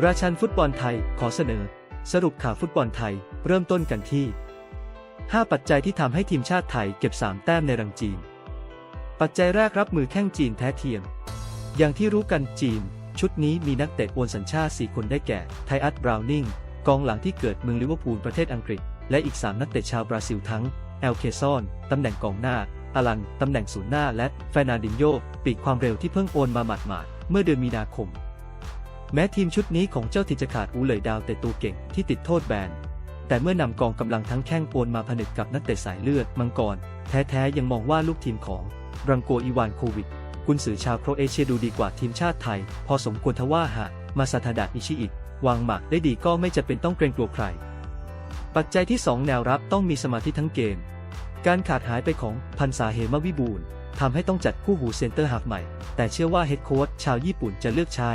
ราชันฟุตบอลไทยขอเสนอ สรุปข่าวฟุตบอลไทย เริ่มต้นกันที่ 5 ปัจจัยที่ทำให้ทีมชาติไทยเก็บ 3 แต้มในรังจีน ปัจจัยแรกรับมือแข้งจีนแท้เทียม อย่างที่รู้กันจีน ชุดนี้มีนักเตะโอนสัญชาติ 4 คนได้แก่ ไทอัสบราวนิงกองหลังที่เกิดเมืองลิเวอร์พูลประเทศอังกฤษ และอีก 3 นักเตะชาวบราซิลทั้งแอลเคซอนตำแหน่งกองหน้าอลันตำแหน่งศูนย์หน้าและแฟนาดินโยปีกความเร็วที่เพิ่งโอนมาหมาดๆเมื่อเดือนมีนาคม แม้ทีมชุดนี้ของเจ้าถิ่นจะขาดอูเหลยดาวแต่ตัวเก่งที่ติดโทษแบน แต่เมื่อนำกองกำลังทั้งแข้งโอนมาผนึกกับนักเตะสายเลือดมังกร แท้ๆยังมองว่าลูกทีมของรังโกอีวานโควิดกุนสือชาวโครเอเชียดูดีกว่าทีมชาติไทย พอสมควรทว่าหากมาซาทาดะอิชิอิวางหมากได้ดีก็ไม่จะเป็นต้องเกรงกลัวใคร ปัจจัยที่ 2 แนวรับต้องมีสมาธิทั้งเกม การขาดหายไปของพันษาเหมวิบูลทำให้ต้องจัดคู่หูเซนเตอร์หักใหม่ แต่เชื่อว่าเฮดโค้ชชาวญี่ปุ่นจะเลือกใช้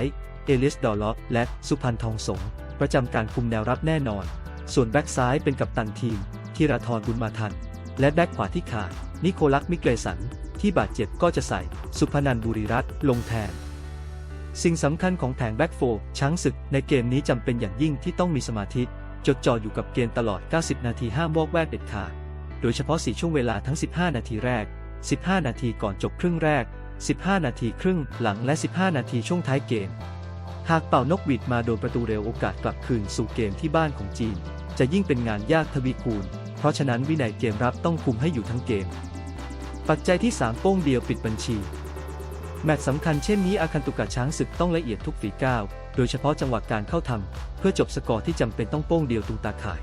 เอลิสดอลล็อกและสุพันธ์ทองสง ประจำการคุมแนวรับแน่นอน ส่วนแบ็กซ้ายเป็นกัปตันทีมธีราธรบุญมาทัน และแบ็กขวาที่ขาด นิโคลักมิเกรสัน ที่บาดเจ็บก็จะใส่ สุพนันบุรีรัตน์ลงแทน สิ่งสำคัญของแผงแบ็กโฟร์ช้างศึกในเกมนี้จำเป็นอย่างยิ่งที่ต้องมีสมาธิ จดจ่ออยู่กับเกมตลอด 90 นาทีห้ามวอกแวกเด็ดขาดโดยเฉพาะ 4 ช่วงเวลาทั้ง 15 นาทีแรก 15 นาทีก่อนจบครึ่งแรก 15 นาทีครึ่งหลังและ 15 นาทีช่วงท้ายเกม หากเป่านกหวีดมาโดนประตูเร็วโอกาสกลับคืนสู่เกมที่บ้านของจีน จะยิ่งเป็นงานยากทวีคูณ เพราะฉะนั้นวินัยเกมรับต้องคุมให้อยู่ทั้งเกม ปัจจัยที่ 3 โป้งเดียวปิดบัญชี แมตช์สำคัญเช่นนี้อาคันตุกะช้างศึกต้องละเอียดทุกฝีก้าว โดยเฉพาะจังหวะการเข้าทำเพื่อจบสกอร์ที่จำเป็นต้องโป้งเดียวตุงตาข่าย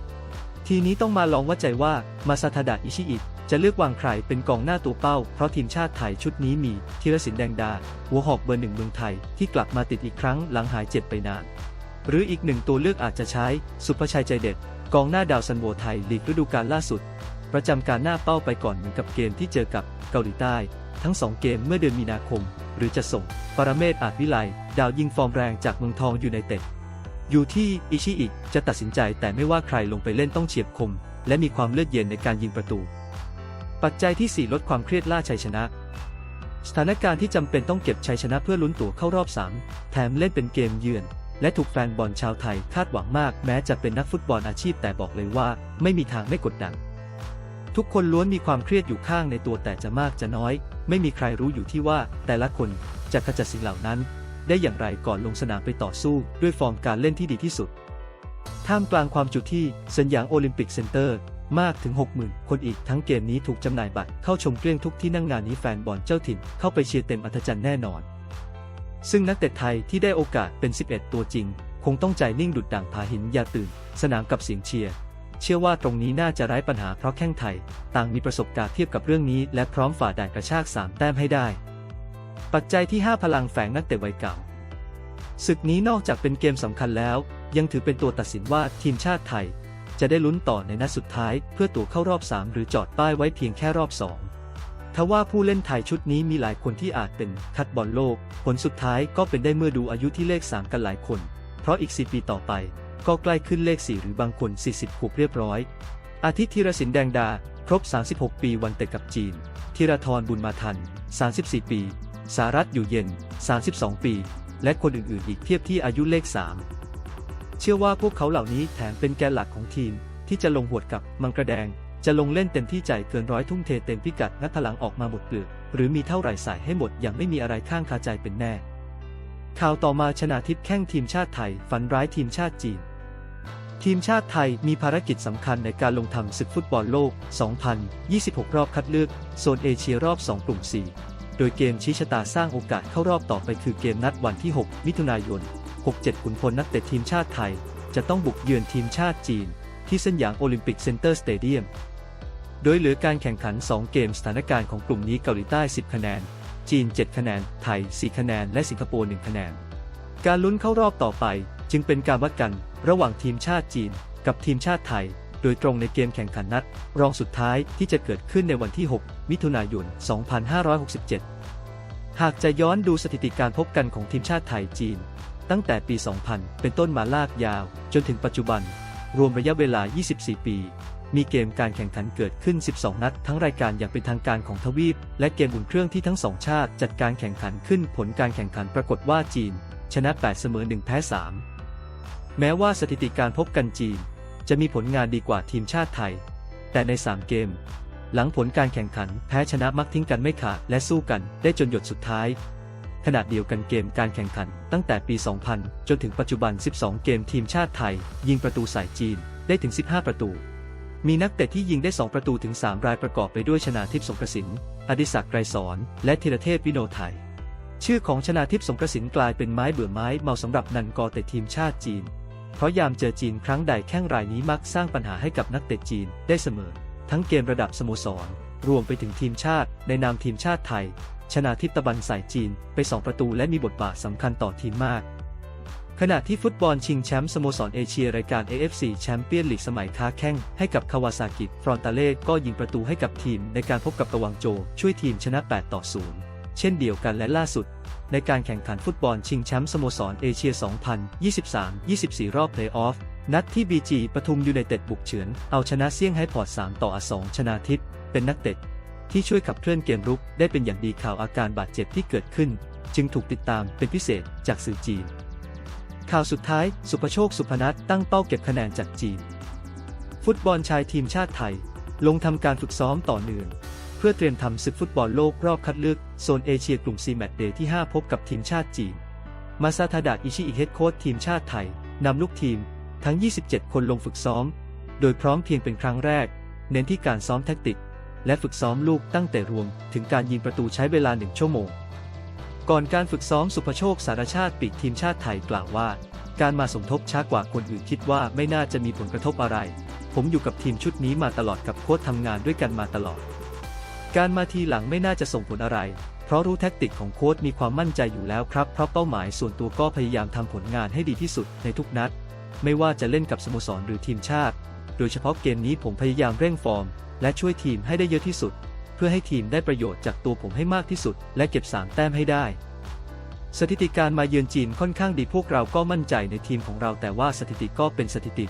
ทีนี้ต้องมาลองวัดใจว่ามาซาทาดะอิชิอิ จะเลือกวางใครเป็นกองหน้าตัวเป้า เพราะทีมชาติไทยชุดนี้มีธีรศิลป์แดงดา หัวหอกเบอร์หนึ่งเมืองไทยที่กลับมาติดอีกครั้งหลังหายเจ็บไปนาน หรืออีกหนึ่งตัวเลือกอาจจะใช้ สุภชัยใจเด็ด กองหน้าดาวซันโวไทยลีกฤดูกาลล่าสุด ประจำการหน้าเป้าไปก่อนเหมือนกับเกมที่เจอกับเกาหลีใต้ ทั้ง 2 เกมเมื่อเดือนมีนาคม หรือจะส่ง ปรเมศอาจวิไลดาวยิงฟอร์มแรงจากเมืองทองอยู่ในเต็ดอยู่ที่อิชิอิจะตัดสินใจแต่ไม่ว่าใครลงไปเล่นต้องเฉียบคม และมีความเลือดเย็นในการยิงประตู ปัจจัยที่ 4 ลดความเครียดล่าชัยชนะ สถานการณ์ที่จำเป็นต้องเก็บชัยชนะเพื่อลุ้นตั๋วเข้ารอบ 3 แถมเล่นเป็นเกมเยือน และถูกแฟนบอลชาวไทยคาดหวังมาก แม้จะเป็นนักฟุตบอลอาชีพแต่บอกเลยว่า ไม่มีทางไม่กดดัน ทุกคนล้วนมีความเครียดอยู่ข้างในตัวแต่จะมากจะน้อย ไม่มีใครรู้อยู่ที่ว่า แต่ละคนจะขจัดสิ่งเหล่านั้น ได้อย่างไรก่อนลงสนามไปต่อสู้ ด้วยฟอร์มการเล่นที่ดีที่สุดท่ามกลางความจุที่สนามโอลิมปิกเซ็นเตอร์ มากถึง 60,000 คนอีกทั้งเกมนี้ถูกจำหน่ายบัตรเข้าชมเกลี้ยงทุกที่นั่งงานนี้แฟนบอลเจ้าถิ่นเข้าไปเชียร์เต็มอัธจันทร์แน่นอน ซึ่งนักเตะไทยที่ได้โอกาสเป็น 11 ตัวจริง คงต้องใจนิ่งดุดด่างผาหินอย่าตื่น สนามกับเสียงเชียร์เชื่อว่าตรงนี้น่าจะไร้ปัญหาเพราะแข้งไทย ต่างมีประสบการณ์เทียบกับเรื่องนี้ และพร้อมฝ่าด่านกระชาก 3 แต้มให้ได้ ปัจจัยที่ 5 พลังแฝงนักเตะวัยเก่าศึกนี้นอกจากเป็นเกมสำคัญแล้ว ยังถือเป็นตัวตัดสินว่าทีมชาติไทย จะได้ลุ้นต่อในนัดสุดท้าย เพื่อตั๋วเข้ารอบ 3 หรือจอดป้ายไว้เพียงแค่รอบ 2 ทว่าผู้เล่นไทยชุดนี้มีหลายคนที่อาจเป็นคัดบอลโลก ผลสุดท้ายก็เป็นได้เมื่อดูอายุที่เลข 3 กันหลายคน เพราะอีก 4 ปีต่อไป ก็ใกล้ขึ้นเลข 4 หรือบางคน 40ขวบเรียบร้อย อาทิตย์ธีรศิลป์แดงดา ครบ 36 ปีวันเตะกับจีนธีรทรบุญมาทัน 34 ปีสารัตอยู่เย็น 32 ปี และคนอื่นๆ อีกเทียบที่อายุเลข 3 เชื่อว่าพวกเขาเหล่านี้แถมเป็นแกนหลักของทีม ที่จะลงหวดกับมังกระแดง จะลงเล่นเต็มที่ใจเกินร้อยทุ่มเทเต็มพิกัดงัดพลังออกมาหมดเปลือกหรือมีเท่าไหร่ใส่ให้หมดอย่างไม่มีอะไรข้างคาใจเป็นแน่ ข่าวต่อมาชนาทิพย์แข้งทีมชาติไทย ฝันร้ายทีมชาติจีน ทีมชาติไทยมีภารกิจสำคัญในการลงทำศึกฟุตบอลโลก 2026 รอบคัดเลือกโซนเอเชียรอบ 2 กลุ่ม 4 โดยเกมชี้ชะตาสร้างโอกาสเข้ารอบต่อไปคือเกมนัดวันที่ 6 มิถุนายน 67 ขุนพลนักเตะทีมชาติไทย จะต้องบุกเยือนทีมชาติจีน ที่เส้นยามโอลิมปิกเซ็นเตอร์สเตเดียม โดยเหลือการแข่งขัน 2 เกมสถานการณ์ของกลุ่มนี้เกาหลีใต้ 10 คะแนน จีน 7 คะแนน ไทย 4 คะแนน และสิงคโปร์ 1 คะแนน การลุ้นเข้ารอบต่อไป จึงเป็นการวัดกันระหว่างทีมชาติจีน กับทีมชาติไทย โดยตรงในเกมแข่งขันนัด รองสุดท้ายที่จะเกิดขึ้นในวันที่ 6 มิถุนายน 2567 หากจะย้อนดูสถิติการพบกันของทีมชาติไทยจีน ตั้งแต่ปี 2000 เป็นต้นมาลากยาว จนถึงปัจจุบัน รวมระยะเวลา 24 ปี มีเกมการแข่งขันเกิดขึ้น 12 นัด ทั้งรายการอย่างเป็นทางการของทวีป และเกมอุ่นเครื่องที่ทั้งสองชาติจัดการแข่งขันขึ้นผลการแข่งขันปรากฏว่าจีน ชนะ 8 เสมอ 1 แพ้ 3 แม้ว่าสถิติการพบกันจีน จะมีผลงานดีกว่าทีมชาติไทย แต่ใน 3 เกมหลังผลการแข่งขันแพ้ชนะมักทิ้งกันไม่ขาดและสู้กันได้จนหยดสุดท้าย ขณะเดียวกันเกมการแข่งขันตั้งแต่ปี 2000 จนถึงปัจจุบัน 12 เกมทีมชาติไทย ยิงประตูใส่จีนได้ถึง 15 ประตู มีนักเตะที่ยิงได้ 2 ประตูถึง 3 รายประกอบไปด้วยชนาทิพย์สงกระสิน อดิศักดิ์ไกรสอน และธีรเทพวิโนไทย ชื่อของชนาทิพย์สงกระสินกลายเป็นไม้เบื่อไม้เมาสำหรับนันกอเตะทีมชาติจีน เพราะยามเจอจีนครั้งใดแข้งรายนี้มักสร้างปัญหาให้กับนักเตะจีนได้เสมอ ทั้งเกมระดับสโมสรรวมไปถึงทีมชาติในนามทีมชาติไทย ชนาทิพตะบันใส่จีนไป 2 ประตูและมีบทบาทสำคัญต่อทีมมาก ขณะที่ฟุตบอลชิงแชมป์สโมสรเอเชียรายการ AFC แชมเปี้ยนลีกสมัยค้าแข้งให้กับคาวาซากิฟรอนตาเล่ก็ยิงประตูให้กับทีมในการพบกับตะวังโจ ช่วยทีมชนะ 8 ต่อ 0 เช่นเดียวกันและล่าสุด ในการแข่งขันฟุตบอลชิงแชมป์สโมสรเอเชีย 2023-24 รอบเพลย์ออฟนัดที่ BG ปทุมยูไนเต็ดบุกเฉือน เอาชนะเซี่ยงไฮ้พอร์ต3ต่อ2ชนาทิพเป็นนักเตะ ที่ช่วยขับเคลื่อนเกมรุกได้เป็นอย่างดีข่าวอาการบาดเจ็บที่เกิดขึ้น จึงถูกติดตามเป็นพิเศษจากสื่อจีน ข่าวสุดท้าย สุภโชค สุพนัทตั้งเป้าเก็บคะแนนจากจีน ฟุตบอลชายทีมชาติไทย ลงทำการฝึกซ้อมต่อเนื่องเพื่อเตรียมทำศึกฟุตบอลโลกรอบคัดเลือกโซนเอเชียกลุ่ม C แมตช์เดย์ที่ 5 พบกับทีมชาติจีน มาซาทาดะอิชิอิเฮดโค้ชทีมชาติไทยนำลูกทีมทั้ง 27 คนลงฝึกซ้อม โดยพร้อมเพียงเป็นครั้งแรก เน้นที่การซ้อมแทคติก และฝึกซ้อมลูกตั้งแต่รวมถึงการยิงประตูใช้เวลาหนึ่งชั่วโมง ก่อนการฝึกซ้อมสุภโชคสารชาติปีกทีมชาติไทยกล่าวว่า การมาสมทบช้ากว่าคนอื่นคิดว่าไม่น่าจะมีผลกระทบอะไร ผมอยู่กับทีมชุดนี้มาตลอดกับโค้ชทำงานด้วยกันมาตลอด การมาทีหลังไม่น่าจะส่งผลอะไร เพราะรู้แท็กติกของโค้ชมีความมั่นใจอยู่แล้วครับเพราะเป้าหมายส่วนตัวก็พยายามทำผลงานให้ดีที่สุดในทุกนัด ไม่ว่าจะเล่นกับสโมสรหรือทีมชาติ โดยเฉพาะเกมนี้ผมพยายามเร่งฟอร์ม และช่วยทีมให้ได้เยอะที่สุด เพื่อให้ทีมได้ประโยชน์จากตัวผมให้มากที่สุด และเก็บ3แต้มให้ได้ สถิติการมาเยือนจีนค่อนข้างดีพวกเราก็มั่นใจในทีมของเราแต่ว่าสถิติก็เป็นสถิติ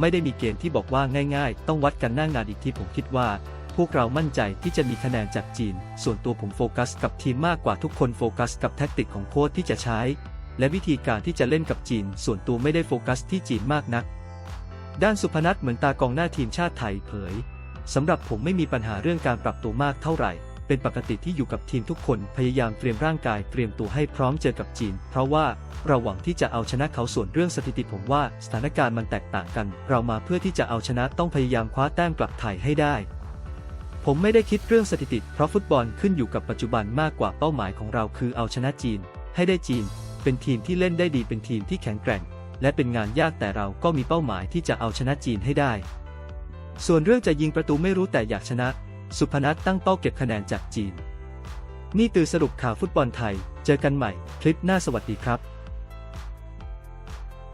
ไม่ได้มีเกณฑ์ที่บอกว่าง่าย ๆ ต้องวัดกันหน้างานอีกทีผมคิดว่า พวกเรามั่นใจที่จะมีคะแนนจากจีน ส่วนตัวผมโฟกัสกับทีมมากกว่าทุกคนโฟกัสกับแท็กติกของโค้ชที่จะใช้ และวิธีการที่จะเล่นกับจีน ส่วนตัวไม่ได้โฟกัสที่จีนมากนัก ด้านสุพนัทเหมือนตากองหน้าทีมชาติไทยเผย สำหรับผมไม่มีปัญหาเรื่องการปรับตัวมากเท่าไหร่ เป็นปกติที่อยู่กับทีมทุกคนพยายามเตรียมร่างกายเตรียมตัวให้พร้อมเจอกับจีน เพราะว่าเราหวังที่จะเอาชนะเขาส่วนเรื่องสถิติผมว่าสถานการณ์มันแตกต่างกัน เรามาเพื่อที่จะเอาชนะต้องพยายามคว้าแต้มกลับไทยให้ได้ ผมไม่ได้คิดเรื่องสถิติ เพราะฟุตบอลขึ้นอยู่กับปัจจุบันมากกว่าเป้าหมายของเราคือเอาชนะจีน ให้ได้จีน เป็นทีมที่เล่นได้ดีเป็นทีมที่แข็งแกร่ง และเป็นงานยากแต่เราก็มีเป้าหมายที่จะเอาชนะจีนให้ได้ ส่วนเรื่องจะยิงประตูไม่รู้แต่อยากชนะ สุพนัทตั้งเป้าเก็บคะแนนจากจีน นี่ตือสรุปข่าวฟุตบอลไทย เจอกันใหม่ คลิปหน้าสวัสดีครับ